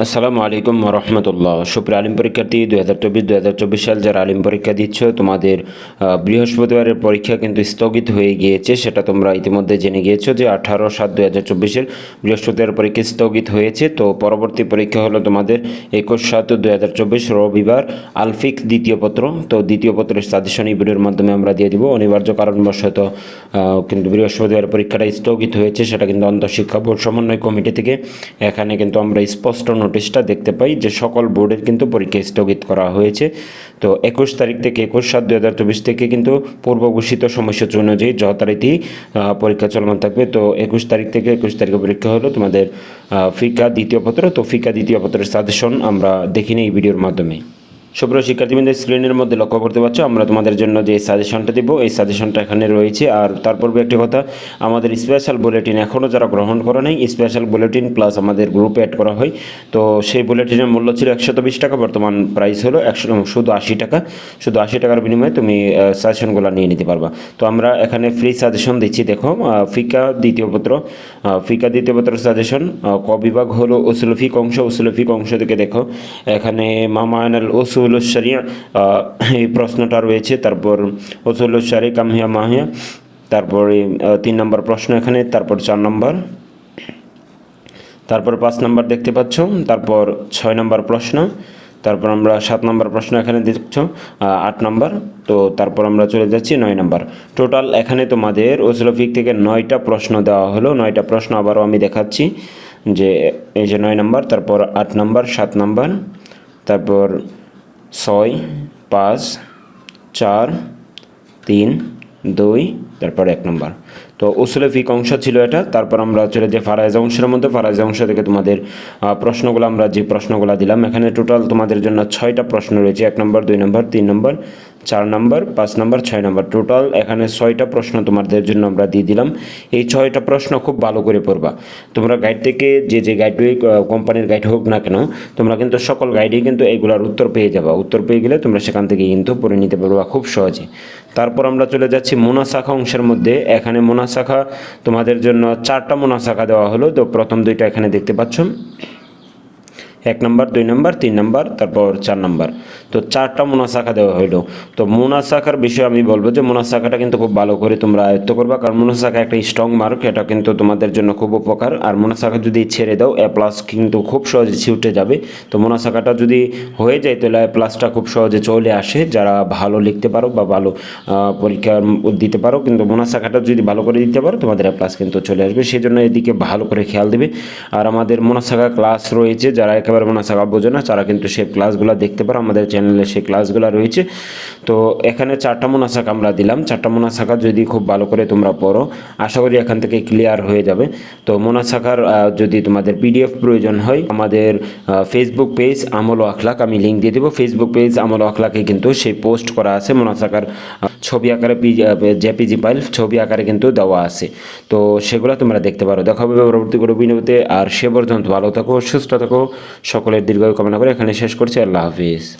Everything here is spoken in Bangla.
আসসালামু আলাইকুম রহমতুল্লাহ। সুপ্রিয় আলিম পরীক্ষার্থী, দুই হাজার চব্বিশ, দুই হাজার চব্বিশ সাল যারা আলিম পরীক্ষা দিচ্ছ, তোমাদের বৃহস্পতিবারের পরীক্ষা কিন্তু স্থগিত হয়ে গিয়েছে। সেটা তোমরা ইতিমধ্যে জেনে গিয়েছো যে আঠারো সাত দুই হাজার চব্বিশের বৃহস্পতিবার পরীক্ষা স্থগিত হয়েছে। তো পরবর্তী পরীক্ষা হলো তোমাদের একুশ সাত দুই হাজার চব্বিশ, রবিবার আলফিক দ্বিতীয় পত্র। তো দ্বিতীয় পত্রের সাজেশন এই মাধ্যমে আমরা দিয়ে দিব। অনিবার্য কারণবশত কিন্তু বৃহস্পতিবার পরীক্ষাটা স্থগিত হয়েছে, সেটা কিন্তু অন্তঃশিক্ষা বোর্ড সমন্বয় কমিটি থেকে। এখানে কিন্তু আমরা স্পষ্ট নোটিশটা দেখতে পাই যে সকল বোর্ডের কিন্তু পরীক্ষা স্থগিত করা হয়েছে। তো একুশ তারিখ থেকে একুশ সাত দু হাজার চব্বিশ থেকে কিন্তু পূর্ব ঘোষিত সময়সূচি অনুযায়ী যথারীতি পরীক্ষা চলমান থাকবে। তো একুশ তারিখ থেকে একুশ তারিখে পরীক্ষা হলো তোমাদের ফিকা দ্বিতীয় পত্র। তো ফিকা দ্বিতীয় পত্রের সাজেশন আমরা দেখিনি এই ভিডিওর মাধ্যমে। সুপ্রিয় শিক্ষার্থীবৃন্দের স্ক্রিনের মধ্যে লক্ষ্য করতে পারছ, আমরা তোমাদের জন্য যে সাজেশনটা দিব, এই সাজেশনটা এখানে রয়েছে। আর তার একটি কথা, আমাদের স্পেশাল বুলেটিন এখনও যারা গ্রহণ করে নাই স্পেশাল বুলেটিন প্লাস আমাদের গ্রুপে অ্যাড করা হয়। তো সেই বুলেটিনের মূল্য ছিল একশত বিশ টাকা, বর্তমান প্রাইস হলো একশো শুধু আশি টাকা। শুধু আশি টাকার বিনিময়ে তুমি সাজেশনগুলো নিয়ে নিতে পারবা। তো আমরা এখানে ফ্রি সাজেশন দিচ্ছি, দেখো ফিকা দ্বিতীয় পত্র। ফিকা দ্বিতীয় পত্র সাজেশন ক বিভাগ হলো উসুলফিক অংশ উসুলফিক অংশ থেকে দেখো, এখানে মামায়নাল উসুল শরিয়া এই প্রশ্নটা রয়েছে। তারপর উসুল শরি কামিয়া মাহিয়া তারপরে তিন নম্বর প্রশ্ন এখানে, তারপর চার নম্বর। তারপর পাঁচ নম্বর দেখতে পাচ্ছ। তারপর ছয় নম্বর প্রশ্ন। তারপর আমরা সাত নম্বর প্রশ্ন এখানে দেখছ আট নম্বর। তো তারপর আমরা চলে যাচ্ছি নয় নম্বর। টোটাল এখানে তোমাদের ওসলফিক থেকে নয়টা প্রশ্ন দেওয়া হলো। নয়টা প্রশ্ন আবারও আমি দেখাচ্ছি যে, এই যে নয় নম্বর, তারপর আট নম্বর, সাত নম্বর। তারপর ছয়, পাঁচ, চার, তিন, দুই, তারপর এক নম্বর। তো উসুলে ফিক অংশ ছিল এটা, তারপর আমরা চলে যে ফারাইজ অংশের মধ্যে, ফারাইজ অংশ থেকে তোমাদের প্রশ্নগুলো আমরা যে প্রশ্নগুলো দিলাম, এখানে টোটাল তোমাদের জন্য ছয়টা প্রশ্ন রয়েছে, এক নম্বর, দুই নম্বর, তিন নম্বর। চার নম্বর, পাঁচ নম্বর, ছয় নম্বর। টোটাল এখানে ছয়টা প্রশ্ন তোমাদের জন্য আমরা দিয়ে দিলাম। এই ছয়টা প্রশ্ন খুব ভালো করে পড়বা। তোমরা গাইড থেকে যে যে গাইড কোম্পানির গাইড হোক না কেন, তোমরা কিন্তু সকল গাইডেই কিন্তু এগুলোর উত্তর পেয়ে যাবা। উত্তর পেয়ে গেলে তোমরা সেখান থেকে কিন্তু পড়ে নিতে পারবা খুব সহজে। তারপর আমরা চলে যাচ্ছি মোনা শাখা অংশের মধ্যে। এখানে মোনা শাখা তোমাদের জন্য চারটা মোনা শাখা দেওয়া হলো। তো প্রথম দুইটা এখানে দেখতে পাচ্ছ। এক নম্বর, দুই নম্বর, তিন নম্বর, তারপর চার নম্বর। তো চারটা মোনাসাখা দেওয়া হইল। তো মোনাসাখার বিষয়ে আমি বলব যে মোনাসাখাটা কিন্তু খুব ভালো করে তোমরা আয়ত্ত করবা, কারণ মোনাসাখা একটা স্ট্রং মার্ক এটা কিন্তু তোমাদের জন্য খুব উপকার। আর মোনাসাখা যদি ছেড়ে দাও এ প্লাস কিন্তু খুব সহজে ছিউটে যাবে। তো মোনাসাখাটা যদি হয়ে যায়, তাহলে এ প্লাসটা খুব সহজে চলে আসে। যারা ভালো লিখতে পারো বা ভালো পরীক্ষা দিতে পারো, কিন্তু মোনাসাখাটা যদি ভালো করে দিতে পারো, তোমাদের এ প্লাস কিন্তু চলে আসবে। সেই জন্য এদিকে ভালো করে খেয়াল দেবে। আর আমাদের মোনাসাখা ক্লাস রয়েছে, যারা একেবারে মোনাসাখা বোঝে না তারা কিন্তু সেই ক্লাসগুলো দেখতে পারো আমাদের চ্যানেলে সেই ক্লাসগুলো রয়েছে। তো এখানে চারটা মোনাসাখা আমরা দিলাম। চারটা মোনাসাখা যদি খুব ভালো করে তোমরা পড়ো আশা করি এখান থেকে ক্লিয়ার হয়ে যাবে। তো মোনাসাখার আহ, যদি তোমাদের পিডিএফ প্রয়োজন হয় আমাদের ফেসবুক পেজ আমল আখলাক আমি লিঙ্ক দিয়ে দেবো। ফেসবুক পেজ আমল আখলাকে কিন্তু সেই পোস্ট করা আছে মোনাসাখার আহ, ছবি আকারে জেপিজি ফাইল ছবি আকারে কিন্তু দেওয়া আছে। তো সেগুলো তোমরা দেখতে পারো। দেখা হবে পরবর্তী কোনো ভিডিওতে আর সে পর্যন্ত ভালো থাকো সুস্থ থাকো। সকলের দীর্ঘায়ু কামনা করে এখানে শেষ করছি। আল্লাহ হাফিজ।